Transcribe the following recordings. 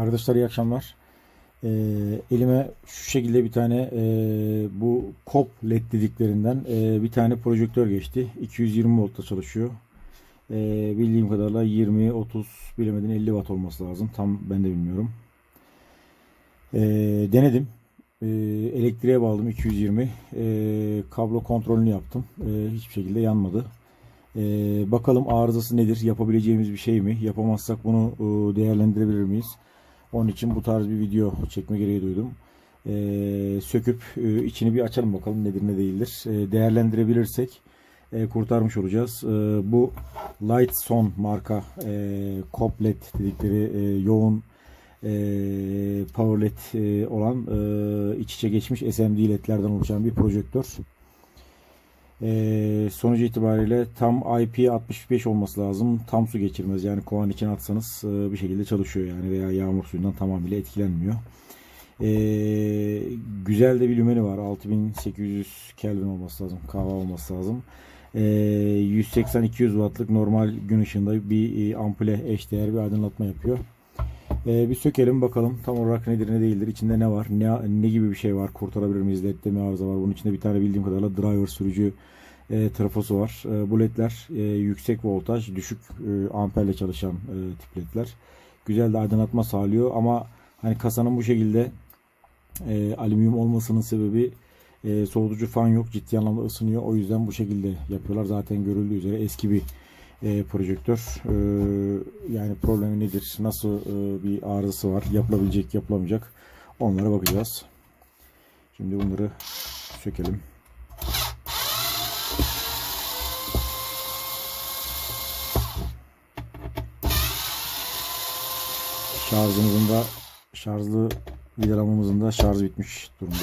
Arkadaşlar iyi akşamlar. Ee, elime şu şekilde bir tane e, bu COP LED dediklerinden e, bir tane projektör geçti. 220 voltta çalışıyor. E, bildiğim kadarıyla 20, 30 bilemedin 50 watt olması lazım. Tam ben de bilmiyorum. E, denedim. E, elektriğe bağladım 220. E, kablo kontrolünü yaptım. E, hiçbir şekilde yanmadı. E, bakalım arızası nedir? Yapabileceğimiz bir şey mi? Yapamazsak bunu e, değerlendirebilir miyiz? Onun için bu tarz bir video çekme gereği duydum. Ee, söküp e, içini bir açalım bakalım nedir ne değildir. Ee, değerlendirebilirsek e, kurtarmış olacağız. Ee, bu Light Son marka e, Cop LED dedikleri e, yoğun e, power led e, olan e, iç içe geçmiş SMD ledlerden oluşan bir projektör. E, sonucu itibariyle tam IP65 olması lazım. Tam su geçirmez. Yani kovanın içine atsanız e, bir şekilde çalışıyor yani veya yağmur suyundan tamamıyla etkilenmiyor. E, güzel de bir lümeni var. 6800 Kelvin olması lazım. Kahve olması lazım. E, 180-200 wattlık normal gün ışığında bir e, ampule eşdeğer bir aydınlatma yapıyor. E, bir sökelim bakalım tam olarak nedir ne değildir. İçinde ne var? Ne, ne gibi bir şey var? Kurtarabilir miyiz? LED'de mi arıza var? Bunun içinde bir tane bildiğim kadarıyla driver sürücü e, trafosu var. E, bu ledler e, yüksek voltaj, düşük e, amperle çalışan e, tip ledler. Güzel de aydınlatma sağlıyor ama hani kasanın bu şekilde e, alüminyum olmasının sebebi e, soğutucu fan yok. Ciddi anlamda ısınıyor. O yüzden bu şekilde yapıyorlar. Zaten görüldüğü üzere eski bir e, projektör. E, yani problemi nedir? Nasıl e, bir arızası var? Yapılabilecek, yapılamayacak? Onlara bakacağız. Şimdi bunları sökelim. Şarjımızın da şarjlı vidalamamızın da şarj bitmiş durumda.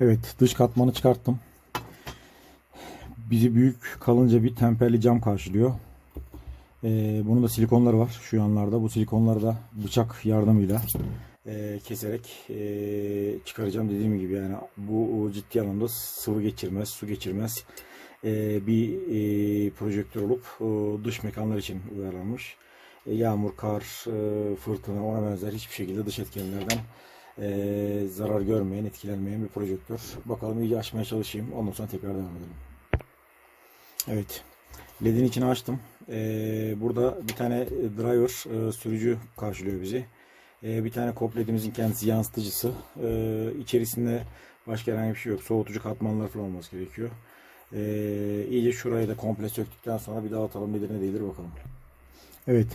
Evet dış katmanı çıkarttım. Bizi büyük kalınca bir temperli cam karşılıyor. Ee, bunun da silikonları var şu yanlarda. Bu silikonları da bıçak yardımıyla e, keserek e, çıkaracağım dediğim gibi yani bu ciddi anlamda sıvı geçirmez, su geçirmez e, bir e, projektör olup e, dış mekanlar için uyarlanmış. E, yağmur, kar, e, fırtına ona benzer hiçbir şekilde dış etkenlerden e, zarar görmeyen, etkilenmeyen bir projektör. Bakalım iyice açmaya çalışayım. Ondan sonra tekrar devam edelim. Evet. LED'in içini açtım. Ee, burada bir tane driver e, sürücü karşılıyor bizi. Ee, bir tane kop LED'imizin kendisi yansıtıcısı. Ee, içerisinde başka herhangi bir şey yok. Soğutucu katmanlar falan olması gerekiyor. İyice şurayı da komple söktükten sonra bir daha atalım nedir ne değildir bakalım. Evet.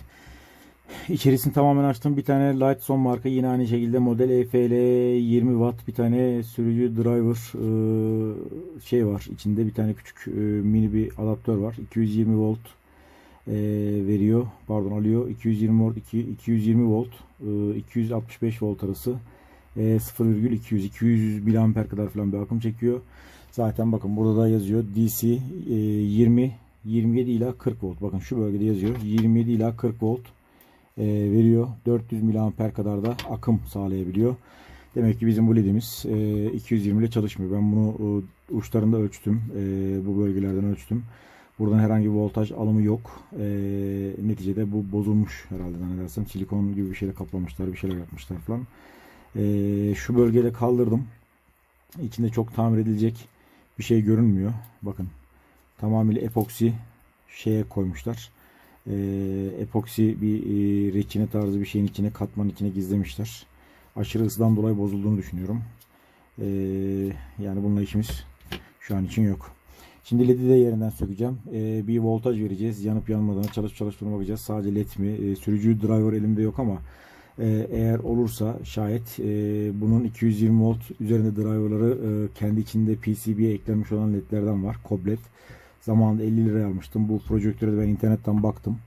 İçerisini tamamen açtım. Bir tane Lightson marka yine aynı şekilde model EFL 20 watt bir tane sürücü driver e, şey var. İçinde bir tane küçük e, mini bir adaptör var. 220 volt e, veriyor. Pardon alıyor. 220 volt 220 volt 265 volt arası 0,200 200 miliamper kadar falan bir akım çekiyor. Zaten bakın burada da yazıyor DC 20 27 ila 40 volt. Bakın şu bölgede yazıyor. 27 ila 40 volt e, veriyor. 400 miliamper kadar da akım sağlayabiliyor. Demek ki bizim bu ledimiz e, 220 ile çalışmıyor. Ben bunu e, uçlarında ölçtüm. E, bu bölgelerden ölçtüm. Buradan herhangi bir voltaj alımı yok. E, neticede bu bozulmuş herhalde zannedersem. Silikon gibi bir şeyle kaplamışlar, bir şeyler yapmışlar falan. E, şu bölgede kaldırdım. İçinde çok tamir edilecek bir şey görünmüyor. Bakın tamamıyla epoksi şeye koymuşlar e, epoksi bir e, reçine tarzı bir şeyin içine katmanın içine gizlemişler. Aşırı ısıdan dolayı bozulduğunu düşünüyorum. E, yani bununla işimiz şu an için yok. Şimdi LED'i de yerinden sökeceğim. E, bir voltaj vereceğiz. Yanıp yanmadığına çalışıp çalıştığına bakacağız. Sadece LED mi? E, sürücü driver elimde yok ama e, eğer olursa şayet e, bunun 220 volt üzerinde driverları e, kendi içinde PCB'ye eklenmiş olan ledlerden var. Koblet. Zamanında 50 liraya almıştım. Bu projektöre de ben internetten baktım.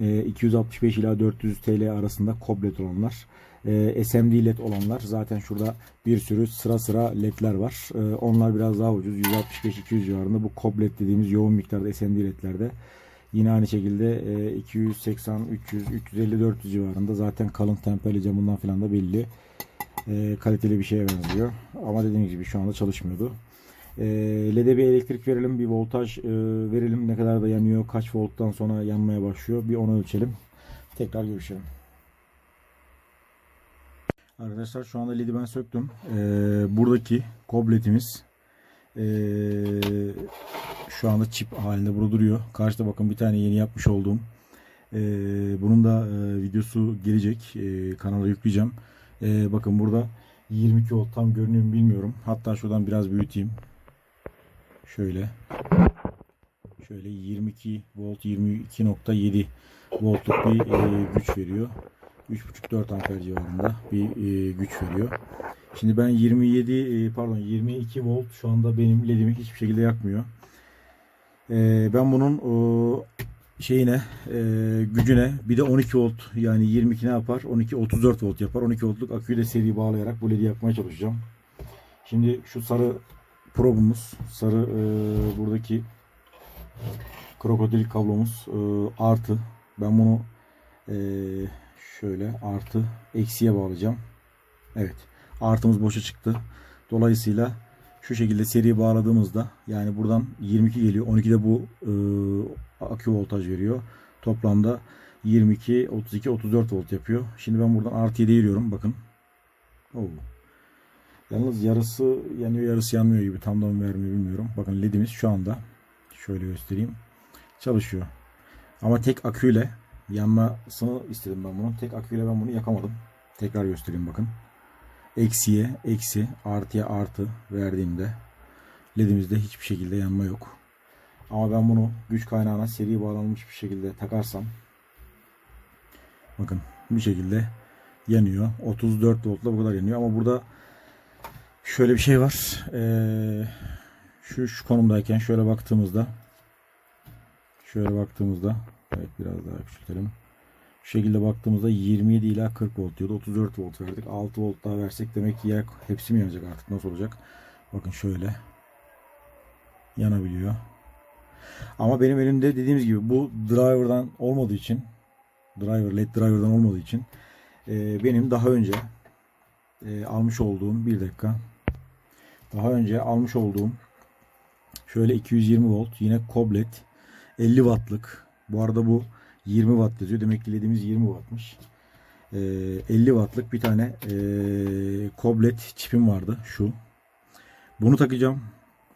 E, 265 ila 400 TL arasında koblet olanlar. E, SMD led olanlar. Zaten şurada bir sürü sıra sıra ledler var. E, onlar biraz daha ucuz. 165-200 civarında. Bu koblet dediğimiz yoğun miktarda SMD ledlerde Yine aynı şekilde e, 280, 300, 350, 400 civarında zaten kalın tempeli camından falan da belli. Kaliteli bir şeye benziyor. Ama dediğim gibi şu anda çalışmıyordu. E, LED'e bir elektrik verelim, bir voltaj verelim. Ne kadar da yanıyor, kaç volttan sonra yanmaya başlıyor. Bir onu ölçelim. Tekrar görüşelim. Arkadaşlar şu anda LED'i ben söktüm. Buradaki kobletimiz şu anda çip halinde burada duruyor. Karşıda bakın bir tane yeni yapmış olduğum. bunun da videosu gelecek. Kanala yükleyeceğim. Bakın burada 22 volt tam görünüyor mu bilmiyorum. Hatta şuradan biraz büyüteyim. Şöyle. Şöyle 22 volt 22.7 voltluk bir e, güç veriyor. 3.5-4 amper civarında bir e, güç veriyor. Şimdi ben 27 e, pardon 22 volt şu anda benim ledimi hiçbir şekilde yakmıyor. Ben bunun o, şeyine gücüne bir de 12 volt yani 22 ne yapar? 12 34 volt yapar. 12 voltluk aküyü de seri bağlayarak bu ledi yakmaya çalışacağım. Şimdi şu sarı probumuz, sarı e, buradaki krokodil kablomuz e, artı. Ben bunu e, şöyle artı eksiye bağlayacağım. Evet. Artımız boşa çıktı. Dolayısıyla şu şekilde seri bağladığımızda yani buradan 22 geliyor. 12 de bu e, akü voltaj veriyor. Toplamda 22, 32, 34 volt yapıyor. Şimdi ben buradan artıya değiriyorum. Bakın. Oo. Yalnız yarısı yanıyor yarısı yanmıyor gibi. Tam da vermiyor bilmiyorum. Bakın ledimiz şu anda şöyle göstereyim. Çalışıyor. Ama tek aküyle yanmasını istedim ben bunu. Tek aküyle ben bunu yakamadım. Tekrar göstereyim bakın. Eksiye eksi, artıya artı verdiğimde ledimizde hiçbir şekilde yanma yok. Ama ben bunu güç kaynağına seri bağlanmış bir şekilde takarsam bakın bir şekilde yanıyor. 34 voltla bu kadar yanıyor ama burada şöyle bir şey var. Ee, şu, şu konumdayken şöyle baktığımızda şöyle baktığımızda evet biraz daha küçültelim. Şu şekilde baktığımızda 27 ila 40 volt diyordu. 34 volt verdik. 6 volt daha versek demek ki yak hepsi mi yanacak artık nasıl olacak? Bakın şöyle yanabiliyor. Ama benim elimde dediğimiz gibi bu driver'dan olmadığı için driver led driver'dan olmadığı için e, benim daha önce e, almış olduğum bir dakika daha önce almış olduğum şöyle 220 volt yine koblet 50 wattlık bu arada bu 20 watt yazıyor demek ki ledimiz 20 wattmış e, 50 wattlık bir tane e, koblet çipim vardı şu bunu takacağım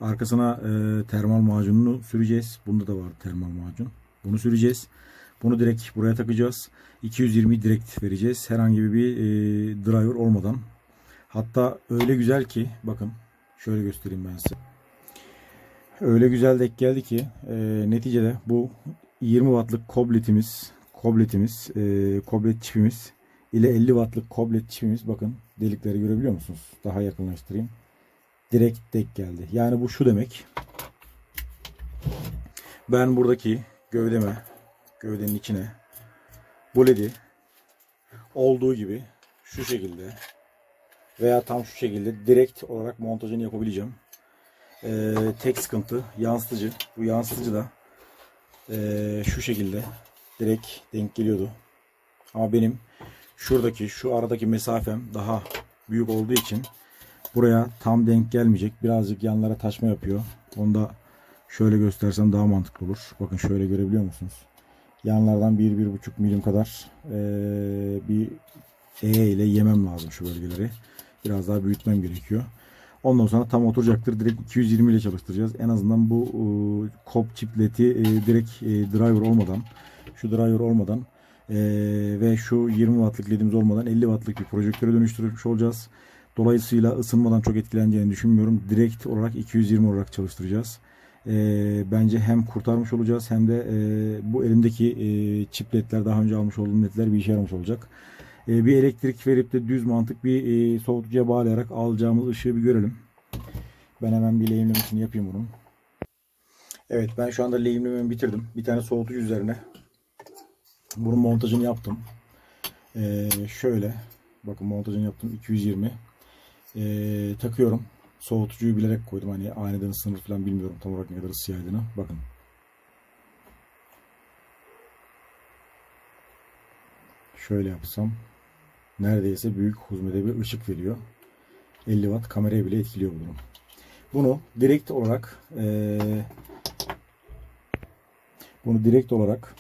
Arkasına e, termal macununu süreceğiz. Bunda da var termal macun. Bunu süreceğiz. Bunu direkt buraya takacağız. 220 direkt vereceğiz. Herhangi bir e, driver olmadan. Hatta öyle güzel ki bakın şöyle göstereyim ben size. Öyle güzel denk geldi ki e, neticede bu 20 wattlık kobletimiz kobletimiz e, koblet çipimiz ile 50 wattlık koblet çipimiz bakın delikleri görebiliyor musunuz? Daha yakınlaştırayım direkt denk geldi. Yani bu şu demek. Ben buradaki gövdeme, gövdenin içine bu ledi olduğu gibi şu şekilde veya tam şu şekilde direkt olarak montajını yapabileceğim. Ee, tek sıkıntı yansıtıcı. Bu yansıtıcı da ee, şu şekilde direkt denk geliyordu. Ama benim şuradaki şu aradaki mesafem daha büyük olduğu için buraya tam denk gelmeyecek. Birazcık yanlara taşma yapıyor. Onu da şöyle göstersem daha mantıklı olur. Bakın şöyle görebiliyor musunuz? Yanlardan 1-1,5 milim kadar ee, bir E ile yemem lazım şu bölgeleri. Biraz daha büyütmem gerekiyor. Ondan sonra tam oturacaktır. Direkt 220 ile çalıştıracağız. En azından bu e, kop çipleti e, direkt e, driver olmadan şu driver olmadan e, ve şu 20 wattlık ledimiz olmadan 50 wattlık bir projektöre dönüştürmüş olacağız. Dolayısıyla ısınmadan çok etkileneceğini düşünmüyorum. Direkt olarak 220 olarak çalıştıracağız. E, bence hem kurtarmış olacağız hem de e, bu elimdeki e, çipletler daha önce almış olduğum ledler bir işe yaramış olacak. Ee, bir elektrik verip de düz mantık bir e, soğutucuya bağlayarak alacağımız ışığı bir görelim. Ben hemen bir lehimlemesini yapayım bunun. Evet ben şu anda lehimlememi bitirdim. Bir tane soğutucu üzerine. Bunun montajını yaptım. Ee, şöyle. Bakın montajını yaptım. 220. Ee, takıyorum. Soğutucuyu bilerek koydum. Hani aniden ısınır falan bilmiyorum tam olarak ne kadar ısıyaydığını. Bakın. Şöyle yapsam neredeyse büyük huzmede bir ışık veriyor. 50 watt kamerayı bile etkiliyor bu durum. Bunu direkt olarak eee, bunu direkt olarak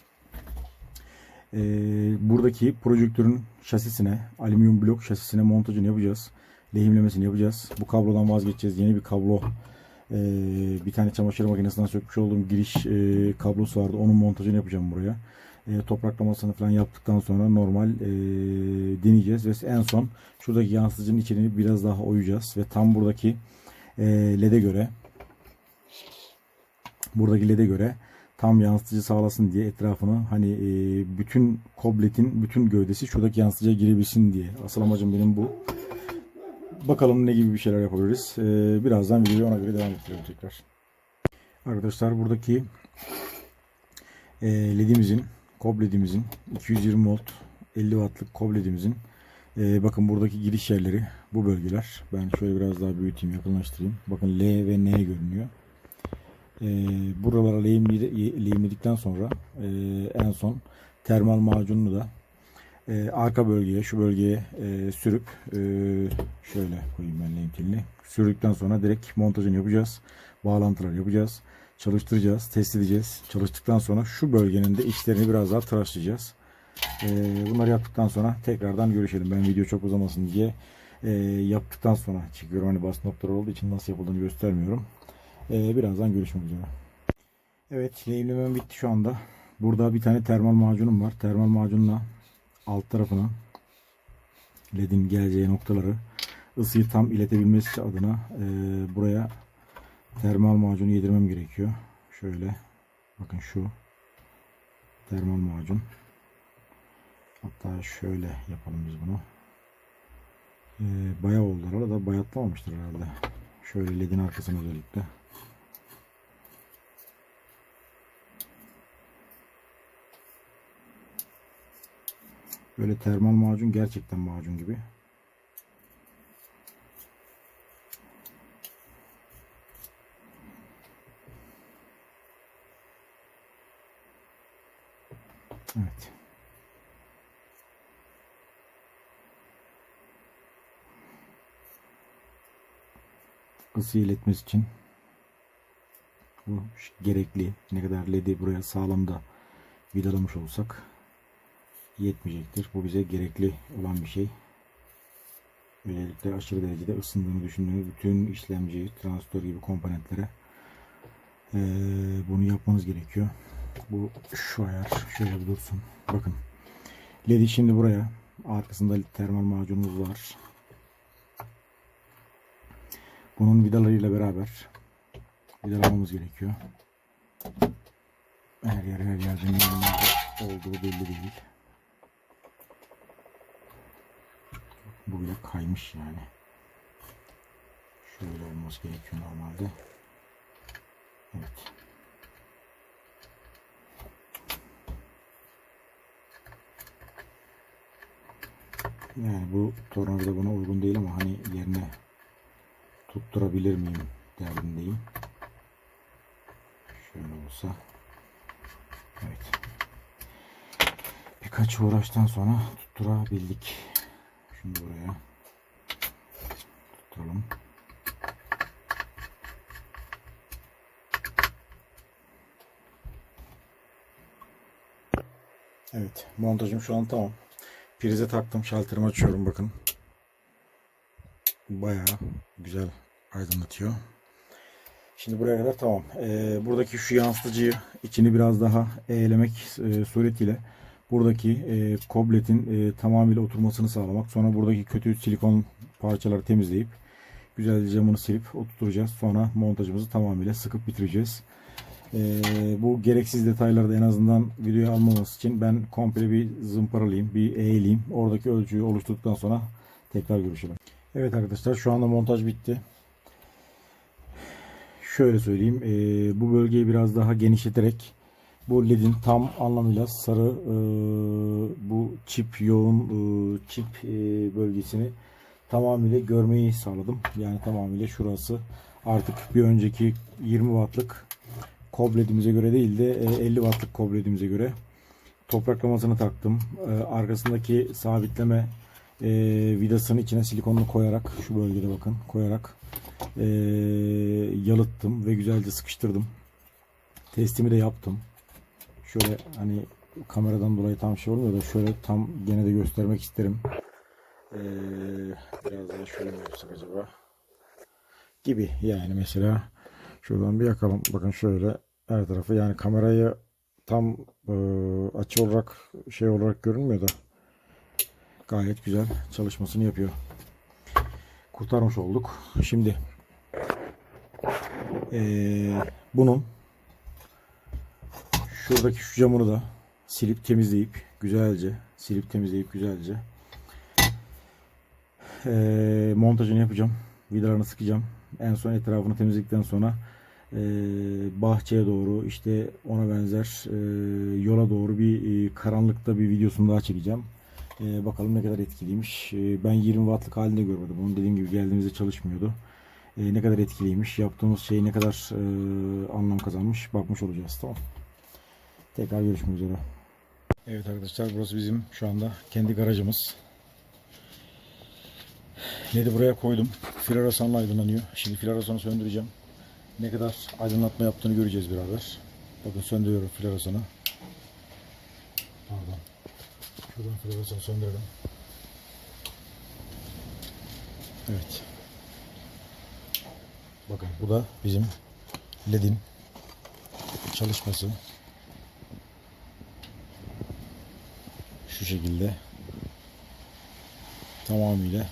eee, buradaki projektörün şasisine, alüminyum blok şasisine montajını yapacağız. Lehimlemesini yapacağız. Bu kablodan vazgeçeceğiz. Yeni bir kablo eee, bir tane çamaşır makinesinden sökmüş olduğum giriş eee, kablosu vardı. Onun montajını yapacağım buraya. Eee, topraklamasını falan yaptıktan sonra normal eee, deneyeceğiz ve en son şuradaki yansıtıcının içini biraz daha oyacağız ve tam buradaki eee, LED'e göre buradaki LED'e göre tam yansıtıcı sağlasın diye etrafını hani eee, bütün kobletin bütün gövdesi şuradaki yansıtıcıya girebilsin diye. Asıl amacım benim bu. Bakalım ne gibi bir şeyler yapabiliriz. Eee, birazdan videoyu ona göre devam ettiriyorum tekrar. Arkadaşlar buradaki eee, LED'imizin, kob LED'imizin 220 volt 50 wattlık kob LED'imizin eee, bakın buradaki giriş yerleri bu bölgeler. Ben şöyle biraz daha büyüteyim, yakınlaştırayım. Bakın L ve N görünüyor. Eee buralara lehimledi- lehimledikten sonra eee, en son termal macununu da eee, arka bölgeye, şu bölgeye eee, sürüp eee, şöyle koyayım ben lehim telini. Sürdükten sonra direkt montajını yapacağız. Bağlantılar yapacağız. Çalıştıracağız, test edeceğiz. Çalıştıktan sonra şu bölgenin de içlerini biraz daha tıraşlayacağız. Eee, bunları yaptıktan sonra tekrardan görüşelim. Ben video çok uzamasın diye eee, yaptıktan sonra çekiyorum. Hani bas noktaları olduğu için nasıl yapıldığını göstermiyorum. Eee, birazdan görüşmek üzere. Evet, lehimlemem bitti şu anda. Burada bir tane termal macunum var. Termal macunla alt tarafına ledin geleceği noktaları ısıyı tam iletebilmesi adına eee, buraya termal macunu yedirmem gerekiyor. Şöyle bakın şu termal macun. Hatta şöyle yapalım biz bunu. Eee bayağı oldu da bayatlamamıştır herhalde. Şöyle ledin arkasına özellikle. Böyle termal macun gerçekten macun gibi. Evet. Isı iletmesi için bu gerekli. Ne kadar ledi buraya sağlam da vidalamış olsak yetmeyecektir. Bu bize gerekli olan bir şey. Özellikle aşırı derecede ısındığını düşündüğünüz bütün işlemci, transistör gibi komponentlere eee, bunu yapmanız gerekiyor. Bu şu ayar şöyle bir dursun. Bakın. LED'i şimdi buraya. Arkasında termal macunumuz var. Bunun vidalarıyla beraber vidalamamız gerekiyor. Her yer her yerde olduğu belli değil. Bu bile kaymış yani. Şöyle olması gerekiyor normalde. Evet. Yani bu tornavida buna uygun değil ama hani yerine tutturabilir miyim derdindeyim. Şöyle olsa. Evet. Birkaç uğraştan sonra tutturabildik. Şimdi buraya tutturalım. Evet, montajım şu an tamam. Prize taktım, şalterimi açıyorum bakın. Bayağı güzel aydınlatıyor. Şimdi buraya kadar tamam. Ee, buradaki şu yansıtıcıyı içini biraz daha eğlemek e, suretiyle buradaki e, kobletin e, tamamıyla oturmasını sağlamak. Sonra buradaki kötü silikon parçaları temizleyip güzelce camını silip oturtacağız. Sonra montajımızı tamamıyla sıkıp bitireceğiz. E, bu gereksiz detayları da en azından videoya almaması için ben komple bir zımparalayayım, bir eğileyim. Oradaki ölçüyü oluşturduktan sonra tekrar görüşelim. Evet arkadaşlar şu anda montaj bitti. Şöyle söyleyeyim. e, bu bölgeyi biraz daha genişleterek bu ledin tam anlamıyla sarı e, bu çip yoğun e, çip e, bölgesini tamamıyla görmeyi sağladım. Yani tamamıyla şurası artık bir önceki 20 wattlık kob ledimize göre değil de e, 50 wattlık kob ledimize göre topraklamasını taktım. Ee, arkasındaki sabitleme e, vidasını içine silikonunu koyarak şu bölgede bakın koyarak e, yalıttım ve güzelce sıkıştırdım. Testimi de yaptım. Şöyle hani kameradan dolayı tam şey olmuyor da şöyle tam gene de göstermek isterim. Biraz daha şöyle mi yapsak acaba? Gibi yani mesela şuradan bir yakalım. Bakın şöyle her tarafı yani kamerayı tam e, açı olarak şey olarak görünmüyor da gayet güzel çalışmasını yapıyor. Kurtarmış olduk. Şimdi e, bunun şuradaki şu camını da silip temizleyip güzelce silip temizleyip güzelce e, montajını yapacağım. Vidalarını sıkacağım. En son etrafını temizledikten sonra e, bahçeye doğru işte ona benzer e, yola doğru bir e, karanlıkta bir videosunu daha çekeceğim. E, bakalım ne kadar etkiliymiş. Ben 20 wattlık halinde görmedim. Bunun dediğim gibi geldiğimizde çalışmıyordu. Ne kadar etkiliymiş. Yaptığımız şey ne kadar anlam kazanmış. Bakmış olacağız. Tamam. Tekrar görüşmek üzere. Evet arkadaşlar burası bizim şu anda kendi garajımız. LED'i buraya koydum. Floresanla aydınlanıyor. Şimdi floresanı söndüreceğim. Ne kadar aydınlatma yaptığını göreceğiz beraber. Bakın söndürüyorum floresanı. Pardon. Şuradan floresanı söndürelim. Evet. Bakın bu da bizim LED'in çalışması. Şu şekilde tamamıyla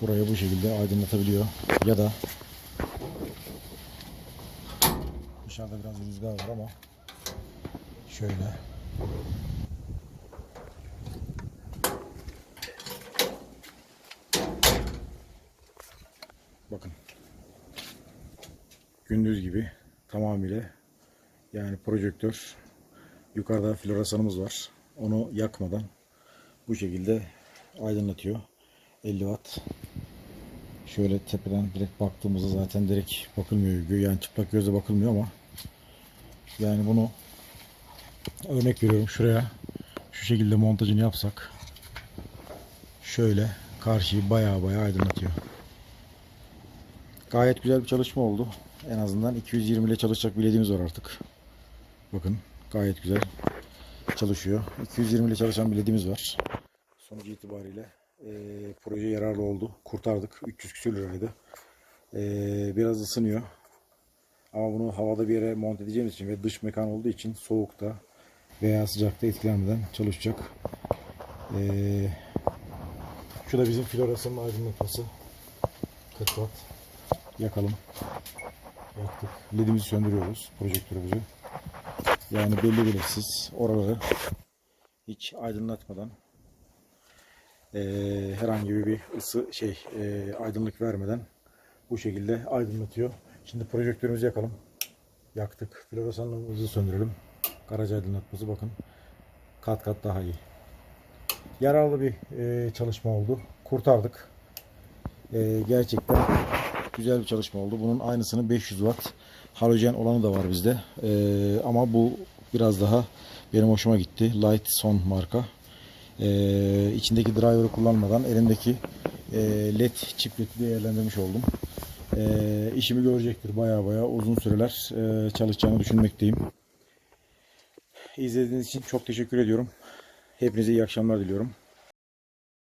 burayı bu şekilde aydınlatabiliyor. Ya da dışarıda biraz rüzgar var ama şöyle bakın gündüz gibi tamamıyla yani projektör yukarıda floresanımız var. Onu yakmadan bu şekilde aydınlatıyor. 50 watt. Şöyle tepeden direkt baktığımızda zaten direkt bakılmıyor. Yani çıplak gözle bakılmıyor ama yani bunu örnek veriyorum şuraya şu şekilde montajını yapsak şöyle karşıyı baya baya aydınlatıyor. Gayet güzel bir çalışma oldu. En azından 220 ile çalışacak bilediğimiz var artık. Bakın gayet güzel çalışıyor. 220 ile çalışan bilediğimiz var. Sonucu itibariyle e, proje yararlı oldu. Kurtardık. 300 küsür liraydı. E, biraz ısınıyor. Ama bunu havada bir yere monte edeceğimiz için ve dış mekan olduğu için soğukta veya sıcakta etkilenmeden çalışacak. E, şu da bizim floresanın aydınlatması. 40 watt. Yakalım. Yaktık. LED'imizi söndürüyoruz. Projektörümüzü. Yani belli belirsiz oraları hiç aydınlatmadan e, herhangi bir ısı şey e, aydınlık vermeden bu şekilde aydınlatıyor. Şimdi projektörümüzü yakalım. Yaktık. Floresanımızı söndürelim. Garaj aydınlatması bakın. Kat kat daha iyi. Yararlı bir e, çalışma oldu. Kurtardık. E, gerçekten güzel bir çalışma oldu. Bunun aynısını 500 watt halojen olanı da var bizde. E, ama bu biraz daha benim hoşuma gitti. Light Son marka. Ee, içindeki driver'ı kullanmadan elimdeki e, led çipleti değerlendirmiş oldum. Ee, işimi görecektir baya baya uzun süreler e, çalışacağını düşünmekteyim. İzlediğiniz için çok teşekkür ediyorum. Hepinize iyi akşamlar diliyorum.